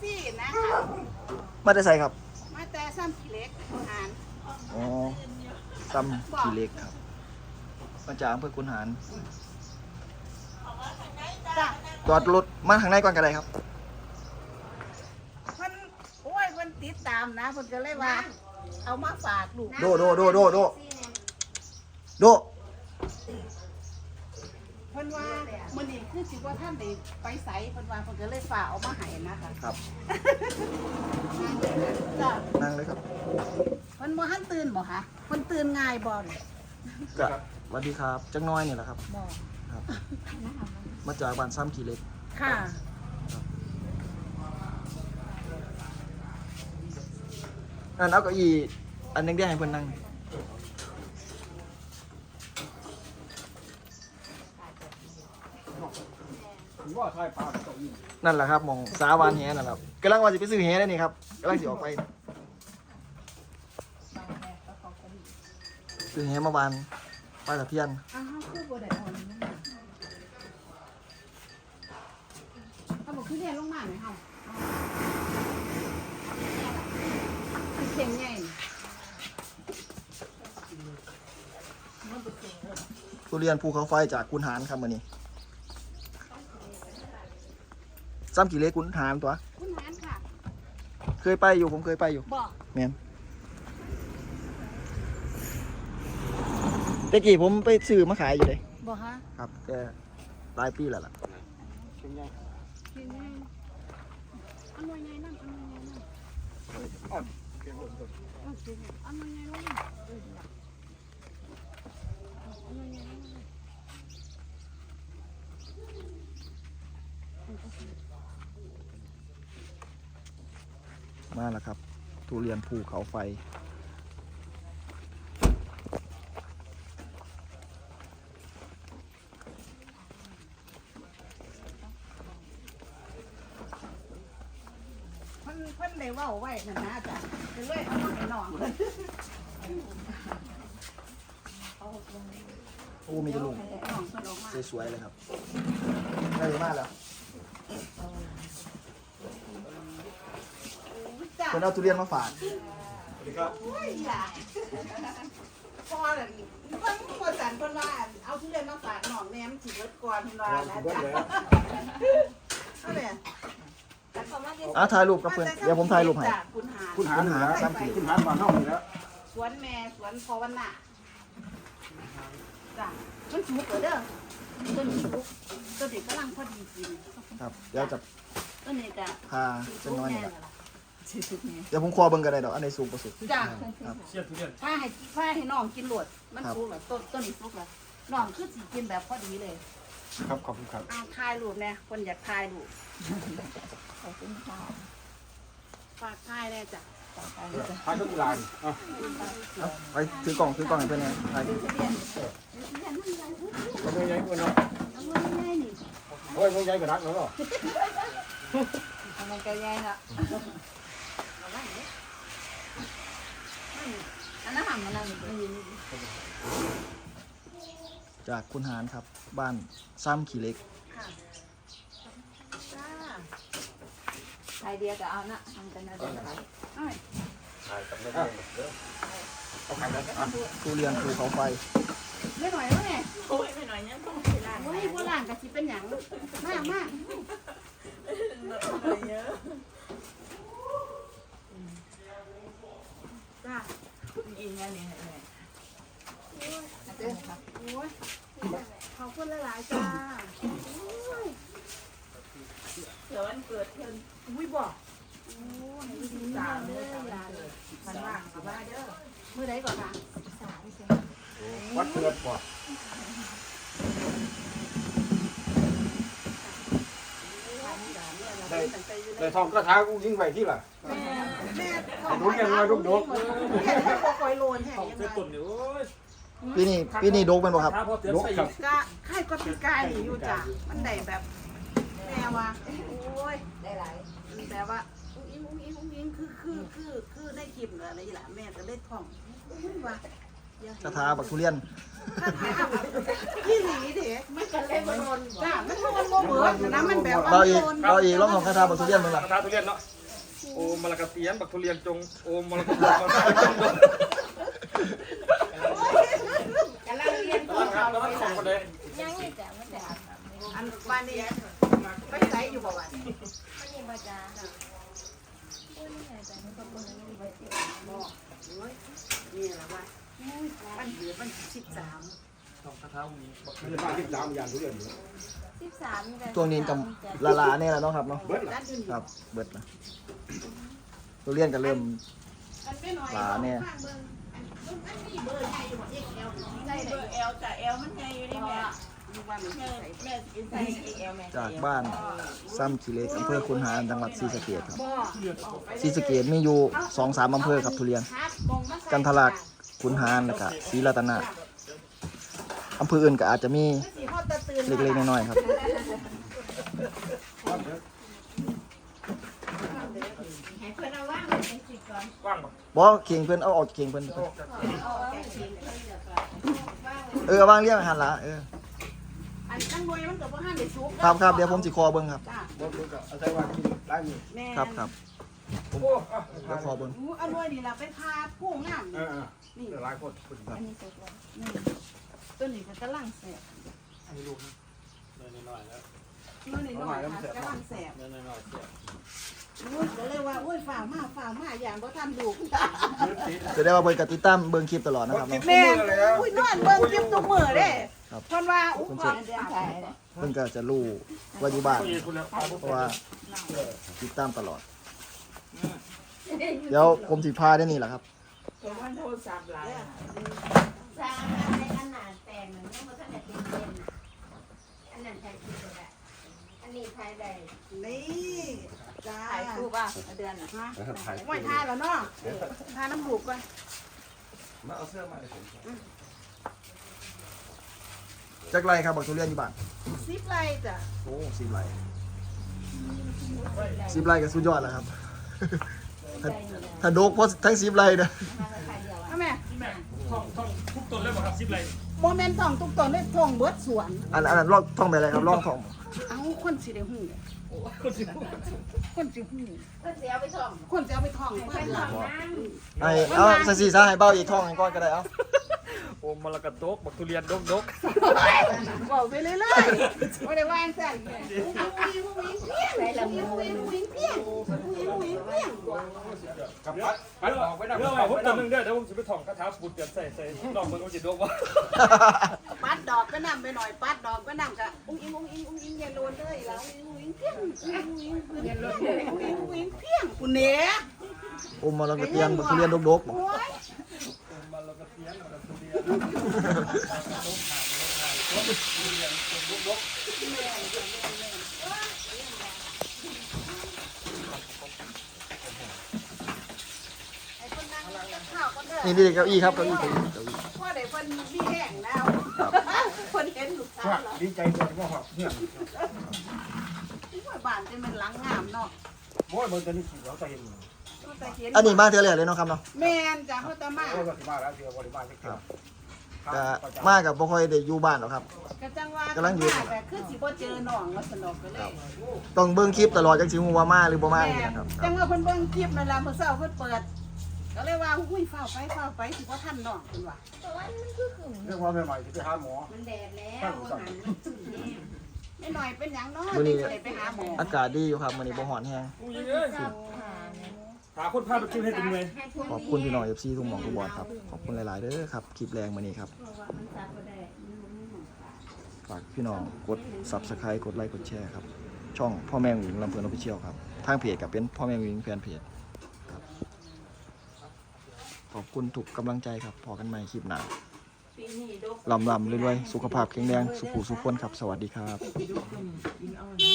ซี่นะคะมาได้ใส่ครับ มาแต่ซ้ำขี้เหล็กหานอ๋อซ้ำขี่เหล็กครับ มาจากอำเภอคุนหารจ้ะจอดรถมาข้างในก่อนก็ได้ครับ เพิ่นโอ้ยเพิ่นติดตามนะเพิ่นก็เลยว่า เอามาฝากลูก โดโดโดโดโดโดเพิ่นว่ามื้อนี้คือสิว่าท่านได้ไปไสเพิ่นว่าเพิ่นก็เลยฝากเอามาให้นะคะครับจ้ะนั่งเลยครับเพิ่นบ่ทันตื่นบ่คะเพิ่นตื่นง่ายบ่เนี่ยก็สวัสดีครับจักหน้อยนี่แหละครับ บ่ครับ มาจากบ้านซ้ำขี่เหล็กค่ะนั่นเอาเก้าอี้อันนึงได้ให้เพิ่นนั่ง ว่าทายปลาเก้าอี้นั่นแหละครับหมองสาวานแหนั่นแหละครับกำลังว่าจะไปซื้อแหได้นี่ครับกำลังสิออกไปซื้อแหมาบานปลาตะเพียนอ้าวคือบ่ได้เอาอันนี้มาเอาบ่คือเรียนลงมาไหมเฮาเอาคือเข่งใหญ่นี่ทุเรียนภูเขาไฟจากกุนหารครับมื้อนี้ ซ้ำกี่เล็กกุนหารตัว คุณหานค่ะเคยไปอยู่ผมเคยไปอยู่บอกแม่นแต่กี้ผมไปซื้อมาขายอยู่เลยบอกฮะครับแต่หลายปีแล้วล่ะเป็นไงเข่งใหญ่อันว่าใหญ่นั่นอันว่าใหญ่นั่นอ่อนเก่งหมดเลยเอาสิอันว่าใหญ่ลงเอ อดีละอันว่าใหญ่ลงมาแล้วครับ ทุเรียนภูเขาไฟ เพิ่นเพิ่นได้เว้าไว้นั่นนะจ้ะก็เลยเอามาให้น้องเพิ่นโอ้มีแตะลุงน้องเพิ่นออกมาสวยๆเลยครับได้เลยมากแล้วจ้ะ คนเอาทุเรียนมาฝากสวัสดีครับโอ้ยอย่าพอแล้วเพิ่นคนสันเพิ่นว่าเอาทุเรียนมาฝากน้องแม่มันสิเบิดก่อนเพิ่นว่านะเบิ้ลจ๊ะแล้วเอาแม่อะถ่ายรูปกับเพื่อนเดี๋ยวผมถ่ายรูปให้จ้ะคุณหาคุณหารเหนือคุณหารมาเท่านี้แล้วสวนแม่สวนพอวันน่ะจ้ะมันสุกเหรอเด้อต้นสุกต้นเด็กกำลังพอดีกินครับเดี๋ยวจะต้นนี้ก็พาเจ้าน้อยนี่แหละ สิสุกแน่เดี๋ยวผมคอเบิ่งกันได้ดอกอันไหนสูงกว่าสุด จ้ะครับ เสียทุเรียนถ้าให้ถ้าให้น้องกินโหลด มันครับ สุกแล้วต้นต้นนี้สุกแล้วน้องคือสิกินแบบพอดีเลยครับขอบคุณครับเอาถ่ายรูปแน่คนอยากถ่ายรูปขอบคุณค่ะฝากถ่ายแน่จ้ะทายทุกลานอะเอาไปถือกล่องถือกล่องให้เพื่อนนะถ่ายทะเบียนทะเบียนนั่นยังก็ไม่ใหญ่กว่าเนาะเอาเงินง่ายๆนี่โอ้ยไม่ใหญ่กว่านักแล้วเนาะทำไมแกง่ายละ อันนั้นหำมันอะไรอยู่นี่จากคุณหารครับ บ้านซ้ำขี่เหล็กค่ะจ้าไทยเดียวก็เอานะทำกันนะเดี๋ยวไปเอ้ยเอาขายกันอะทุเรียนภูเขาไฟไม่หน่อยวะเนี่ยโอ้ยไม่หน่อยเนี่ยต้องไปล้างโอ้ยโบราณกะสิเป็นหยังมากมาก เยอะจ้าอีกอย่างนี้เนี่ยเด้อครับโอ้ยขอบคุณหลายๆจ้าโอ้ยเดี๋ยววันเกิดเพิ่นอุ้ยบอกโอ้ยให้ดีสามเด้เด้ออหลานมันว่างกับว่าเด้อมื้อใดก่อนคะสามใช่ไหมวัดเกิดกว่าได้ได้ทองกระถางยิ่งไปที่ล่ะ แม่แม่ลูกยังมาลูกดกบ่คอยโลนแท้ยังไงปีนี้ปีนี้ดกเป็นบ่ครับลกครับก็ค่ก็ปีกายนี่อยู่จ้ะมันได้แบบแม่ว่าโอ้ยได้หลายแต่ว่าอุ้งอิงอุ้งอิงอุ้งอิงคือคือคือคือในคลิปเหรออะไรล่ะแม่ก็เลยท่องอุ้ยว่าคาถาบักทุเรียนยี่หลีเด็กมันก็เลยบ่โดนจ้ามันโดนบ่เบิร์ดนะมันแบบว่าเบาอีกเบาอีกลองของคาถาบักทุเรียนมึงล่ะกระทาทุเรียนเนาะ โอมะละกะเตียนบักทุเรียนจงโอมะละกะเตียนบักทุเรียนจงดงกำลังเรียนตั้งครับแล้วของคนใดยังนี่จ้ะมันจี้อันบ้านนี้ไปใส่อยู่บ่วันมันนี่มาจ้าอุ้ยนี่ไงจ้ะมันก็เปิดนี่ไว้ติดบอกโอ้ยนี่แหละว่ามันเหลือมันสิบสาม ของคาถาพวกนี้มันจะมาที่สามอย่างทุเรียนอยู่สิบสามจ้ะตัวนี้กับลาลาเนี่ยแหละเนาะครับเนาะเบิดด้านอยู่นี่ครับเบิดนะทุเรียนก็เริ่มอันไม่น้อยหลาเนี่ยข้างเบิ่งอันมันมีเบอร์ใหญ่อยู่บ่เอ็กเอลนี่ใส่ได้เบเลอยร์เอลจ้ะเอลมันใหญ่อยู่นี่แม่ดูว่ามันแม่ใส่แม่กินใส่เอลแม่จากบ้านซ้ำขีเหล็กอำเภอคุนหารจังหวัดศรีสะเกษครับบ่ศรีสะเกษมีอยู่สองสามอำเภอครับทุเรียนครับมองมาใส่กันทะลักคุนหารแล้วก็ศรีรัตนะ อำเภออื่นก็อาจจะมีสีฮอดตะตื่นเล็กๆน้อยๆครับให้เพื่อนเอาว่างเป็นสิก่อนกว้างปะบ่เคียงเพิ่นเอาออกเคียงเพิ่นเอาเอาแกชิมเพื่อนเดี๋ยวก่อนว่างเออวางเรียงหันละเอออันตั้งหน่วยมันก็บ่ทันได้สุกครับครับเดี๋ยวผมสิคอเบิ่งครับจ้าบ่รู้ก็เอาใส่ว่ากินหลายมื้อแม่ครับครับโอ้อะเดี๋ยวคอเบิ่งอู้อันหน่วยนี่ล่ะไปพาผู้งามเอนี่อๆเดี๋ยวหลายคนอันนี้สุกแล้วนี่ ตัวนี้ก็กำลังแสบให้ลูกน้อยๆแล้วตัวนี้น้อยค่ะกำลังแสบน้อยๆเสียอุ้ยก็เลยว่าอุ้ยฝ่ามาฝ่ามาอย่างบ่ทันดูจะได้ว่าเบิ่งกับติดตามเบิ่งคลิปตลอดนะครับเนาะแม่อุ้ยนอนเบิ่งคลิปทุกมื้อเด้ครับเพิ่นว่าอุ้ยผมขอจะเดือนถ่ายเลยเพิ่นก็จะรู้ว่าอยู่บ้านคุณแล้วเพราะว่าติดตามตลอด เดี๋ยวผมสิพาได้นี่แหละครับ อะไรขนาดแต่งมันยังบ่ทันได้เป็นเย็นน่ะอันนั้นใช้ที่ก็ได้อันนี้ใช้ได้นี่จ้าถ่ายรูปป่ะเดือนน่ะฮะไว้ทาแล้วเนาะทาน้ำบุกก่อนมาเอาเสื้อมาให้ผมจักไรครับบักทุเรียนอยู่บ้านซิปไรจ้ะโอ้สิบไรสิบไรก็สุดยอดแล้วครับถ้าถ้าโดกเพราะทั้งสิบไรนะเอาแม่ท่องท่องทุกต้นเลยบ่ครับ10ไร โมเมนต์ท่องทุกตอนได้ท่องเบิดสวน อันอันนั้นลองท่องไปอะไรครับลองท่องเอ้าคนสิได้ฮู้คนสิฮู้เพิ่นสิเอาไปส่งคนสิเอาไปท่องเพิ่เพิ่นนส่ล่ะงน้ำไอ้เอาใส่สีซาให้เบ้าอีกท่องให้ก่อนก็ได้เอา โอมมะละกะโตกบักทุเรียนดกดกบอกไปเรื่อยๆบ่ได้ว่าจังซั่นเอาวิ่งวิ่งเพี้ยงไปละวิ่งวิ่งวิ่งเพี้ยงวิ่งวิ่งเพี้ยงกับปัดปัดออกไปนะเรื่องว่าผมตัวหนึงเด้อเดี๋ยวผมจะไปท่องคาถาปุดเตรียมใส่ใส่ลองเบิ่งว่าจิตดวงว่าปัดดอกก็นำไปหน่อยปัดดอกก็นำกะอุ้งอิงอุ้งอิงอุ้งอิงอย่าโลนเลยแล้วอุ้งอิงเพี้ยงอุ้งอิงอย่าโลนเลยอุ้งอิงอุ้งอิงเพี้ยงกูเนี้ยอมมาแล้วก็เตียงบักทุเรียนดกๆโอ้ยไอ้คนนั่งกับข้าวก็เด้อ นี่นี่เก้าอี้ครับเก้าอี้เก้าอี้เก้าอี้พ่อได้เพิ่นมีแห้งแล้วเพิ่นเห็นลูกสาวแล้วดีใจจังว่าหอบเนี่ยโอ้ยบ้านจะเป็นหลังงามเนาะโอ้ยมันจะนี่สิเราจะเห็นก็แต่เห็นอันนี้มาเท่าไหร่เลยเนาะครับเนาะแม่นจ้ะเขาจะมาโอ้ยก็สิมาแล้วเดี๋ยวบ่ได้มาจักเทื่อ ก็มากับบ่ค่อยได้อยู่บ้านหรอกครับก็จังว่ากำลังอยู่มาแต่คือสิบ่เจอน้องว่าสนอกไปเลยต้องเบิ่งคลิปตลอดจังสิฮู้ว่ามาหรือบ่มาแม่นี่นนะครับจังว่าเพิ่นเบิ่งคลิปนั่นล่ะเมื่อเช้าเพิ่นเปิด ก็เลยว่าอุ้ยฟ้าวไปฟ้าวไปสิบ่ทันน้องเพิ่นว่าแต่ว่ามันคือขึ้นเรื่องว่าใหม่ๆสิไปหาหมอ มันแดดแล้วว่าหันมันสุดแน่ไม่หน่อยเป็นหยังเนาะมื้อนี้นี่จะได้ไปหาหมออากาศดีอยู่ครับมื้อนี้บ่ร้อนแฮง อุ้ยเอ้ยเก้า หาเนี่ยหาคนพาไปกินให้ถึงเลยขอบคุณพี่น้อง FC ทุกหม่องทุกบอลครับ ขอบคุณหลายๆเด้อครับ คลิปแรงมื้อนี้ครับ ฝากพี่น้องกด Subscribe กดไลค์กดแชร์ครับ ช่องพ่อแม่หญิงลำเพลินออฟฟิเชียลครับ ทางเพจกับเป็นพ่อแม่หญิงแฟนเพจครับ ขอบคุณทุกกำลังใจครับ พอกันใหม่คลิปหน้าลำลำรวยๆ สุขภาพแข็งแรง สุขุสุขคนครับ สวัสดีครับ